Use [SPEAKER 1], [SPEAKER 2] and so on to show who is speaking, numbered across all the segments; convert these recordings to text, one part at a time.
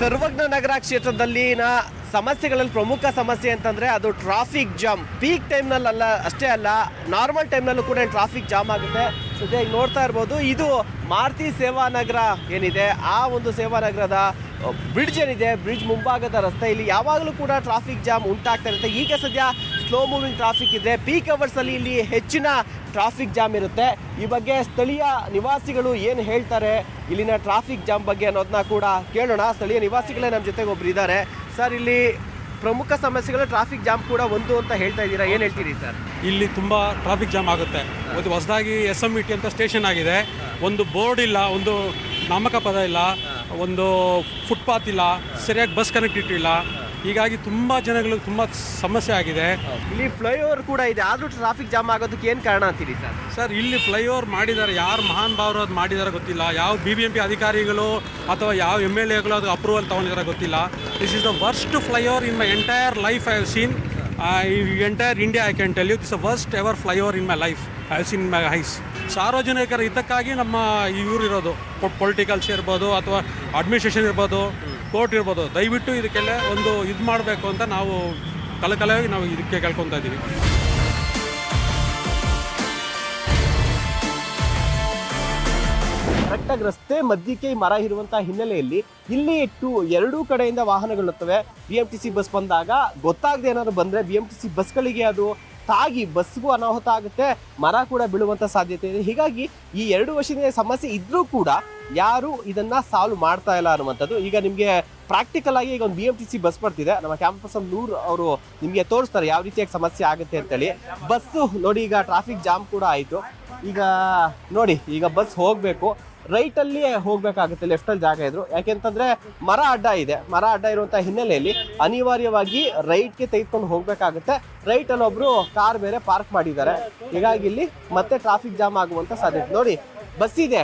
[SPEAKER 1] ನಗರ ಕ್ಷೇತ್ರದಲ್ಲಿನ ಸಮಸ್ಯೆಗಳಲ್ಲಿ ಪ್ರಮುಖ ಸಮಸ್ಯೆ ಅಂತಂದ್ರೆ ಅದು ಟ್ರಾಫಿಕ್ ಜಾಮ್ ಪೀಕ್ ಟೈಮ್ನಲ್ಲಿ ಅಲ್ಲ ಅಷ್ಟೇ ಅಲ್ಲ ನಾರ್ಮಲ್ ಟೈಮ್ನಲ್ಲೂ ಕೂಡ ಟ್ರಾಫಿಕ್ ಜಾಮ್ ಆಗುತ್ತೆ. ಸದ್ಯ ನೋಡ್ತಾ ಇರ್ಬೋದು, ಇದು ಮಾರುತಿ ಸೇವಾ ನಗರ ಏನಿದೆ? ಆ ಒಂದು ಸೇವಾ ನಗರದ ಬ್ರಿಡ್ಜ್ ಏನಿದೆ? ಬ್ರಿಡ್ಜ್ ಮುಂಭಾಗದ ರಸ್ತೆ, ಇಲ್ಲಿ ಯಾವಾಗಲೂ ಕೂಡ ಟ್ರಾಫಿಕ್ ಜಾಮ್ ಉಂಟಾಗ್ತಾ ಇರುತ್ತೆ. ಈಗ ಸದ್ಯ ಸ್ಲೋ ಮೂವಿಂಗ್ ಟ್ರಾಫಿಕ್ ಇದೆ. ಪೀಕ್ ಅವರ್ಸಲ್ಲಿ ಇಲ್ಲಿ ಹೆಚ್ಚಿನ ಟ್ರಾಫಿಕ್ ಜಾಮ್ ಇರುತ್ತೆ. ಈ ಬಗ್ಗೆ ಸ್ಥಳೀಯ ನಿವಾಸಿಗಳು ಏನು ಹೇಳ್ತಾರೆ? ಇಲ್ಲಿನ ಟ್ರಾಫಿಕ್ ಜಾಮ್ ಬಗ್ಗೆ ಅನ್ನೋದನ್ನ ಕೂಡ ಕೇಳೋಣ. ಸ್ಥಳೀಯ ನಿವಾಸಿಗಳೇ ನಮ್ಮ ಜೊತೆಗೆ ಒಬ್ರು ಇದ್ದಾರೆ. ಸರ್ ಇಲ್ಲಿ ಪ್ರಮುಖ ಸಮಸ್ಯೆಗಳು ಟ್ರಾಫಿಕ್ ಜಾಮ್ ಕೂಡ ಒಂದು ಅಂತ ಹೇಳ್ತಾ ಇದ್ದೀರಾ? ಏನು ಹೇಳ್ತೀರಿ ಸರ್
[SPEAKER 2] ಇಲ್ಲಿ ತುಂಬ ಟ್ರಾಫಿಕ್ ಜಾಮ್ ಆಗುತ್ತೆ. ಒಂದು ಹೊಸದಾಗಿ ಎಸ್ ಎಂ ಇ ಟಿ ಅಂತ ಸ್ಟೇಷನ್ ಆಗಿದೆ. ಒಂದು ಬೋರ್ಡ್ ಇಲ್ಲ, ಒಂದು ನಾಮಕ ಪದ ಇಲ್ಲ, ಒಂದು ಫುಟ್ಪಾತ್ ಇಲ್ಲ, ಸರಿಯಾಗಿ ಬಸ್ ಕನೆಕ್ಟಿವಿಟಿ ಇಲ್ಲ. ಹೀಗಾಗಿ ತುಂಬ ಜನಗಳಿಗೆ ತುಂಬ ಸಮಸ್ಯೆ ಆಗಿದೆ.
[SPEAKER 1] ಇಲ್ಲಿ ಫ್ಲೈಓವರ್ ಕೂಡ ಇದೆ. ಆದರೂ ಟ್ರಾಫಿಕ್ ಜಾಮ್ ಆಗೋದಕ್ಕೆ ಏನು ಕಾರಣ ಅಂತೀರಿ ಸರ್?
[SPEAKER 2] ಸರ್ ಇಲ್ಲಿ ಫ್ಲೈಓವರ್ ಮಾಡಿದ್ದಾರೆ ಯಾರು ಮಹಾನ್ ಭಾವರು ಅದು ಮಾಡಿದಾರೆ ಗೊತ್ತಿಲ್ಲ. ಯಾವ ಬಿ ಬಿ ಎಂ ಪಿ ಅಧಿಕಾರಿಗಳು ಅಥವಾ ಯಾವ ಎಂ ಎಲ್ ಎಗಳು ಅದು ಅಪ್ರೂವಲ್ ತೊಗೊಂಡಿದ್ದಾರೆ ಗೊತ್ತಿಲ್ಲ. This is the worst flyover in my entire life I have seen entire India I can tell you this worst ever flyover in my life I have seen my eyes ಸಾರ್ವಜನಿಕರ ಹಿತಕ್ಕಾಗಿ ನಮ್ಮ ಇವರು ಇರೋದು politicals ಇರ್ಬೋದು ಅಥವಾ administration ಇರ್ಬೋದು. Court ಇರ್ಬೋದು. ದಯವಿಟ್ಟು ಇದಕ್ಕೆಲ್ಲ ಒಂದು ಇದು ಮಾಡಬೇಕು ಅಂತ ನಾವು ಕಲೆಕಲೆಯಾಗಿ ನಾವು ಇದಕ್ಕೆ ಕೇಳ್ಕೊತಾ ಇದ್ದೀವಿ.
[SPEAKER 1] ಕರೆಕ್ಟಾಗಿ ರಸ್ತೆ ಮಧ್ಯಕ್ಕೆ ಮರ ಇರುವಂತಹ ಹಿನ್ನೆಲೆಯಲ್ಲಿ ಇಲ್ಲಿ ಟು ಎರಡೂ ಕಡೆಯಿಂದ ವಾಹನಗಳಿರ್ತವೆ B M T C bus ಬಂದಾಗ ಗೊತ್ತಾಗದೆ ಏನಾದ್ರು ಬಂದ್ರೆ ಬಿ ಎಂ ಟಿ ಸಿ ಬಸ್ಗಳಿಗೆ ಅದು ತಾಗಿ ಬಸ್ಗೂ ಅನಾಹುತ ಆಗುತ್ತೆ. ಮರ ಕೂಡ ಬೀಳುವಂತ ಸಾಧ್ಯತೆ ಇದೆ. ಹೀಗಾಗಿ ಈ ಎರಡು ವರ್ಷದಿಂದ ಸಮಸ್ಯೆ ಇದ್ರೂ ಕೂಡ ಯಾರು ಇದನ್ನ ಸಾಲ್ವ್ ಮಾಡ್ತಾ ಇಲ್ಲ ಅನ್ನುವಂಥದ್ದು. ಈಗ ನಿಮಗೆ ಪ್ರಾಕ್ಟಿಕಲ್ ಆಗಿ ಈಗ ಒಂದು B M T C bus ಬರ್ತಿದೆ. ನಮ್ಮ ಕ್ಯಾಂಪಸ್ ನೂರ್ ಅವರು ನಿಮಗೆ ತೋರಿಸ್ತಾರೆ ಯಾವ ರೀತಿಯಾಗಿ ಸಮಸ್ಯೆ ಆಗುತ್ತೆ ಅಂತೇಳಿ. ಬಸ್ಸು ನೋಡಿ ಈಗ ಟ್ರಾಫಿಕ್ ಜಾಮ್ ಕೂಡ ಆಯಿತು. ಈಗ ನೋಡಿ, ಈಗ ಬಸ್ ಹೋಗಬೇಕು. ರೈಟಲ್ಲಿ ಹೋಗಬೇಕಾಗುತ್ತೆ ಲೆಫ್ಟಲ್ಲಿ ಜಾಗ ಇದ್ರು. ಯಾಕೆಂತಂದ್ರೆ ಮರ ಅಡ್ಡ ಇದೆ. ಮರ ಅಡ್ಡ ಇರುವಂಥ ಹಿನ್ನೆಲೆಯಲ್ಲಿ ಅನಿವಾರ್ಯವಾಗಿ ರೈಟ್ಗೆ ತೆಗೆದುಕೊಂಡು ಹೋಗಬೇಕಾಗುತ್ತೆ. ರೈಟ್ ಒಬ್ಬರು ಕಾರ್ ಬೇರೆ ಪಾರ್ಕ್ ಮಾಡಿದ್ದಾರೆ. ಹೀಗಾಗಿ ಇಲ್ಲಿ ಮತ್ತೆ ಟ್ರಾಫಿಕ್ ಜಾಮ್ ಆಗುವಂತ ಸಾಧ್ಯತೆ. ನೋಡಿ ಬಸ್ ಇದೆ.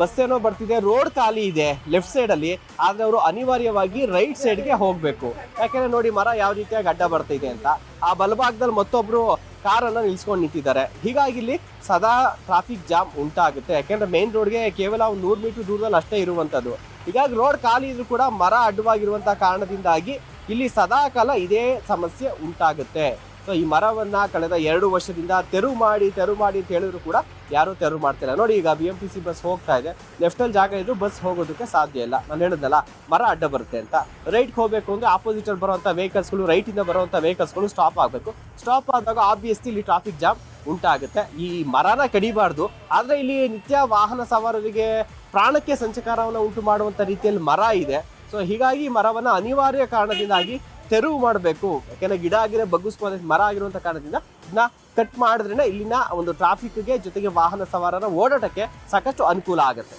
[SPEAKER 1] ಬಸ್ ಏನೋ ಬರ್ತಿದೆ, ರೋಡ್ ಖಾಲಿ ಇದೆ ಲೆಫ್ಟ್ ಸೈಡ್ ಅಲ್ಲಿ, ಆದ್ರೆ ಅವರು ಅನಿವಾರ್ಯವಾಗಿ ರೈಟ್ ಸೈಡ್ಗೆ ಹೋಗ್ಬೇಕು. ಯಾಕೆಂದ್ರೆ ನೋಡಿ, ಮರ ಯಾವ ರೀತಿಯಾಗಿ ಅಡ್ಡ ಬರ್ತಿದೆ ಅಂತ. ಆ ಬಲಭಾಗದಲ್ಲಿ ಮತ್ತೊಬ್ರು ಕಾರನ್ನ ನಿಲ್ಸ್ಕೊಂಡು ನಿಂತಿದ್ದಾರೆ. ಹೀಗಾಗಿ ಇಲ್ಲಿ ಸದಾ ಟ್ರಾಫಿಕ್ ಜಾಮ್ ಉಂಟಾಗುತ್ತೆ. ಯಾಕೆಂದ್ರೆ ಮೇನ್ ರೋಡ್ಗೆ ಕೇವಲ ಒಂದು ನೂರು ಮೀಟರ್ ದೂರದಲ್ಲಿ ಅಷ್ಟೇ ಇರುವಂತದ್ದು ಹೀಗಾಗಿ ರೋಡ್ ಖಾಲಿ ಇದ್ರೂ ಕೂಡ ಮರ ಅಡ್ಡವಾಗಿರುವಂತಹ ಕಾರಣದಿಂದಾಗಿ ಇಲ್ಲಿ ಸದಾ ಕಾಲ ಇದೇ ಸಮಸ್ಯೆ ಉಂಟಾಗುತ್ತೆ. ಸೊ ಈ ಮರವನ್ನ ಕಳೆದ ಎರಡು ವರ್ಷದಿಂದ ತೆರವು ಮಾಡಿ ತೆರವು ಮಾಡಿ ಅಂತ ಹೇಳಿದ್ರು ಕೂಡ ಯಾರು ತೆರವು ಮಾಡ್ತಿಲ್ಲ. ನೋಡಿ, ಈಗ B M T C bus ಹೋಗ್ತಾ ಇದೆ. ಲೆಫ್ಟಲ್ಲಿ ಜಾಗ ಇದ್ರು ಬಸ್ ಹೋಗೋದಕ್ಕೆ ಸಾಧ್ಯ ಇಲ್ಲ. ನಾನು ಹೇಳಿದ್ನಲ್ಲ ಮರ ಅಡ್ಡ ಬರುತ್ತೆ ಅಂತ. ರೈಟ್ಗೆ ಹೋಗಬೇಕು ಅಂದ್ರೆ ಆಪೋಸಿಟ್ ಅಲ್ಲಿ ಬರುವಂತ ವೆಹಿಕಲ್ಸ್ಗಳು ರೈಟ್ ಇಂದ ಬರುವಂತ ವೆಹಿಕಲ್ಸ್ಗಳು ಸ್ಟಾಪ್ ಆಗಬೇಕು. ಸ್ಟಾಪ್ ಆದಾಗ ಆಬ್ವಿಯಸ್ಲಿ ಇಲ್ಲಿ ಟ್ರಾಫಿಕ್ ಜಾಮ್ ಉಂಟಾಗುತ್ತೆ. ಈ ಮರನ ಕಡಿಬಾರ್ದು. ಆದ್ರೆ ಇಲ್ಲಿ ನಿತ್ಯ ವಾಹನ ಸವಾರರಿಗೆ ಪ್ರಾಣಕ್ಕೆ ಸಂಚಕಾರವನ್ನು ಉಂಟು ಮಾಡುವಂತ ರೀತಿಯಲ್ಲಿ ಮರ ಇದೆ. ಸೊ ಹೀಗಾಗಿ ಮರವನ್ನ ಅನಿವಾರ್ಯ ಕಾರಣದಿಂದಾಗಿ ತೆರವು ಮಾಡಬೇಕು. ಯಾಕೆಂದ್ರೆ ಗಿಡ ಆಗಿರೋ ಬಗ್ಗಿಸ್ಬೋದು ಮರ ಆಗಿರುವಂತ ಕಾರಣದಿಂದ ಇದನ್ನ ಕಟ್ ಮಾಡಿದ್ರೆ ಇಲ್ಲಿನ ಒಂದು ಟ್ರಾಫಿಕ್ಗೆ ಜೊತೆಗೆ ವಾಹನ ಸವಾರರ ಓಡಾಟಕ್ಕೆ ಸಾಕಷ್ಟು ಅನುಕೂಲ ಆಗುತ್ತೆ.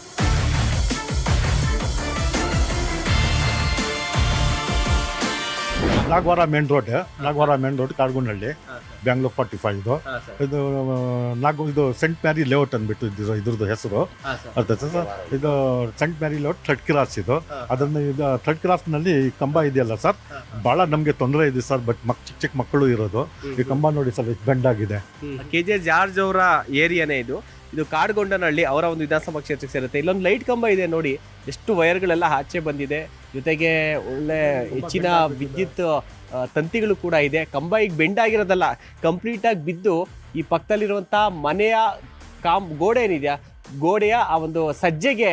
[SPEAKER 3] Nagawara main road Nagawara main road Kargunahalli Bangalore forty five ಇದು. ಇದು ನಾಗು ಇದು ಸೆಂಟ್ ಮ್ಯಾರಿ ಲೇಔಟ್ ಅಂದ್ಬಿಟ್ಟು ಇದು ಇದ್ರದ್ದು ಹೆಸರು. ಅರ್ಥ ಸರ್? ಇದು Saint Mary layout third cross ಇದು. ಅದನ್ನು ಇದು ಥರ್ಡ್ ಕ್ರಾಸ್ನಲ್ಲಿ ಈ ಕಂಬ ಇದೆಯಲ್ಲ ಸರ್? ಭಾಳ ನಮಗೆ ತೊಂದರೆ ಇದೆ ಸರ್ ಬಟ್ ಮಕ್ ಚಿಕ್ಕ ಚಿಕ್ಕ ಮಕ್ಕಳು ಇರೋದು. ಈ ಕಂಬ ನೋಡಿ ಸರ್ ಬೆಂಡ್ ಆಗಿದೆ.
[SPEAKER 1] ಕೆ ಜೆ ಜಾರ್ಜ್ ಅವರ ಏರಿಯಾನೇ ಇದು. ಇದು ಕಾಡ್ಗೊಂಡನಹಳ್ಳಿ ಅವರ ಒಂದು ವಿಧಾನಸಭಾ ಕ್ಷೇತ್ರಕ್ಕೆ ಸೇರುತ್ತೆ. ಇಲ್ಲೊಂದು ಲೈಟ್ ಕಂಬ ಇದೆ ನೋಡಿ, ಎಷ್ಟು ವೈರ್ಗಳೆಲ್ಲ ಆಚೆ ಬಂದಿದೆ. ಜೊತೆಗೆ ಒಳ್ಳೆ ಹೆಚ್ಚಿನ ವಿದ್ಯುತ್ ತಂತಿಗಳು ಕೂಡ ಇದೆ. ಕಂಬ ಈಗ ಬೆಂಡ್ ಆಗಿರೋದಲ್ಲ ಕಂಪ್ಲೀಟ್ ಆಗಿ ಬಿದ್ದು ಈ ಪಕ್ಕದಲ್ಲಿರುವಂಥ ಮನೆಯ ಕಾಮ್, ಗೋಡೆ ಏನಿದೆಯಾ ಗೋಡೆಯ ಆ ಒಂದು ಸಜ್ಜೆಗೆ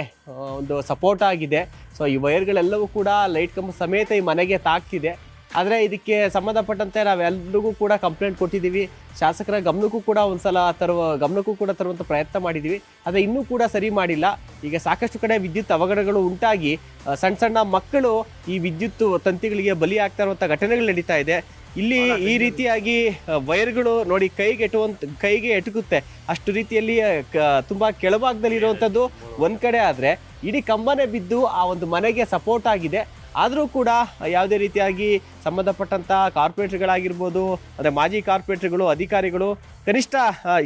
[SPEAKER 1] ಒಂದು ಸಪೋರ್ಟ್ ಆಗಿದೆ. ಸೊ ಈ ವೈರ್ಗಳೆಲ್ಲವೂ ಕೂಡ ಲೈಟ್ ಕಂಬ ಸಮೇತ ಈ ಮನೆಗೆ ತಾಕ್ತಿದೆ. ಆದರೆ ಇದಕ್ಕೆ ಸಂಬಂಧಪಟ್ಟಂತೆ ನಾವೆಲ್ಲರಿಗೂ ಕೂಡ ಕಂಪ್ಲೇಂಟ್ ಕೊಟ್ಟಿದ್ದೀವಿ. ಶಾಸಕರ ಗಮನಕ್ಕೂ ಕೂಡ ಒಂದ್ಸಲ ತರುವ ಗಮನಕ್ಕೂ ಕೂಡ ತರುವಂಥ ಪ್ರಯತ್ನ ಮಾಡಿದ್ದೀವಿ. ಆದರೆ ಇನ್ನೂ ಕೂಡ ಸರಿ ಮಾಡಿಲ್ಲ. ಈಗ ಸಾಕಷ್ಟು ಕಡೆ ವಿದ್ಯುತ್ ಅವಘಡಗಳು ಉಂಟಾಗಿ ಸಣ್ಣ ಸಣ್ಣ ಮಕ್ಕಳು ಈ ವಿದ್ಯುತ್ ತಂತಿಗಳಿಗೆ ಬಲಿ ಆಗ್ತಾ ಇರುವಂಥ ಘಟನೆಗಳು ನಡೀತಾ ಇದೆ. ಇಲ್ಲಿ ಈ ರೀತಿಯಾಗಿ ವೈರ್ಗಳು ನೋಡಿ ಕೈಗೆ ಎಟುವಂತ ಕೈಗೆ ಎಟುಕುತ್ತೆ. ಅಷ್ಟು ರೀತಿಯಲ್ಲಿ ಕ- ತುಂಬಾ ಕೆಳಭಾಗದಲ್ಲಿ ಇರುವಂಥದ್ದು ಒಂದ್ ಕಡೆ ಆದ್ರೆ ಇಡೀ ಕಂಬನೇ ಬಿದ್ದು ಆ ಒಂದು ಮನೆಗೆ ಸಪೋರ್ಟ್ ಆಗಿದೆ. ಆದರೂ ಕೂಡ ಯಾವುದೇ ರೀತಿಯಾಗಿ ಸಂಬಂಧಪಟ್ಟಂಥ ಕಾರ್ಪೊರೇಟರ್ಗಳಾಗಿರ್ಬೋದು ಅಂದರೆ ಮಾಜಿ ಕಾರ್ಪೊರೇಟರ್ಗಳು, ಅಧಿಕಾರಿಗಳು, ಕನಿಷ್ಠ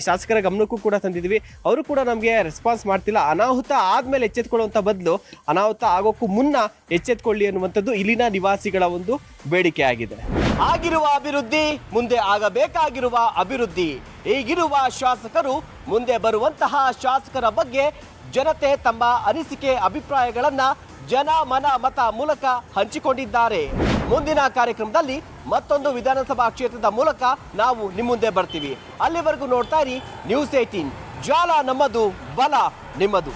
[SPEAKER 1] ಶಾಸಕರ ಗಮನಕ್ಕೂ ಕೂಡ ತಂದಿದ್ವಿ ಅವರು ಕೂಡ ನಮಗೆ ರೆಸ್ಪಾನ್ಸ್ ಮಾಡ್ತಿಲ್ಲ. ಅನಾಹುತ ಆದಮೇಲೆ ಎಚ್ಚೆತ್ಕೊಳ್ಳುವಂಥ ಬದಲು ಅನಾಹುತ ಆಗೋಕ್ಕೂ ಮುನ್ನ ಎಚ್ಚೆತ್ಕೊಳ್ಳಿ ಅನ್ನುವಂಥದ್ದು ಇಲ್ಲಿನ ನಿವಾಸಿಗಳ ಒಂದು ಬೇಡಿಕೆ ಆಗಿದೆ. ಆಗಿರುವ ಅಭಿವೃದ್ಧಿ ಮುಂದೆ ಆಗಬೇಕಾಗಿರುವ ಅಭಿವೃದ್ಧಿ. ಈಗಿರುವ ಶಾಸಕರು ಮುಂದೆ ಬರುವಂತಹ ಶಾಸಕರ ಬಗ್ಗೆ ಜನತೆ ತಮ್ಮ ಅನಿಸಿಕೆ, ಅಭಿಪ್ರಾಯಗಳನ್ನ ಜನ, ಮನ, ಮತ ಮೂಲಕ ಹಂಚಿಕೊಂಡಿದ್ದಾರೆ. ಮುಂದಿನ ಕಾರ್ಯಕ್ರಮದಲ್ಲಿ ಮತ್ತೊಂದು ವಿಧಾನಸಭಾ ಕ್ಷೇತ್ರದ ಮೂಲಕ ನಾವು ನಿಮ್ಮ ಮುಂದೆ ಬರ್ತೀವಿ. ಅಲ್ಲಿವರೆಗೂ ನೋಡ್ತಾ ಇರಿ ನ್ಯೂಸ್ ಏಟೀನ್ ಜಾಲ ನಮ್ಮದು, ಬಲ ನಿಮ್ಮದು.